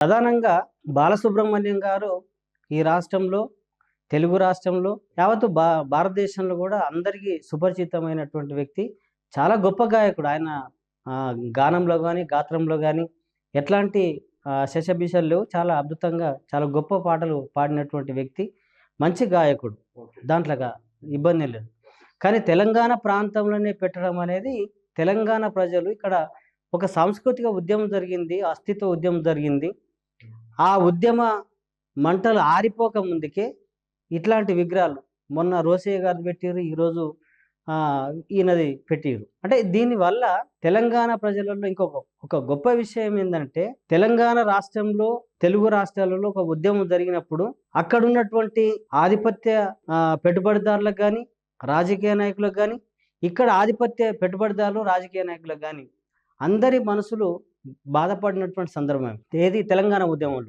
ప్రధానంగా బాలసుబ్రహ్మణ్యం గారు ఈ రాష్ట్రంలో తెలుగు రాష్ట్రంలో యావత్తు భా భారతదేశంలో కూడా అందరికీ సుపరిచితమైనటువంటి వ్యక్తి. చాలా గొప్ప గాయకుడు. ఆయన గానంలో కానీ గాత్రంలో కానీ ఎట్లాంటి లేవు. చాలా అద్భుతంగా చాలా గొప్ప పాటలు పాడినటువంటి వ్యక్తి. మంచి గాయకుడు. దాంట్లో ఇబ్బంది లేదు. కానీ తెలంగాణ ప్రాంతంలోనే పెట్టడం అనేది తెలంగాణ ప్రజలు ఇక్కడ ఒక సాంస్కృతిక ఉద్యమం జరిగింది అస్తిత్వ ఉద్యమం జరిగింది. ఆ ఉద్యమ మంటలు ఆరిపోక ముందుకే ఇట్లాంటి విగ్రహాలు మొన్న రోసయ్య గారు పెట్టారు ఈరోజు ఆ, ఈయనది పెట్టిరు అంటే దీనివల్ల తెలంగాణ ప్రజలలో ఇంకొక ఒక గొప్ప విషయం ఏంటంటే తెలంగాణ రాష్ట్రంలో తెలుగు రాష్ట్రాలలో ఒక ఉద్యమం జరిగినప్పుడు అక్కడ ఉన్నటువంటి ఆధిపత్య పెట్టుబడిదారులకు కానీ రాజకీయ నాయకులకు కానీ ఇక్కడ ఆధిపత్య పెట్టుబడిదారులు రాజకీయ నాయకులకు కానీ అందరి మనసులు బాధపడినటువంటి సందర్భం. ఏది? తెలంగాణ ఉద్యమంలో.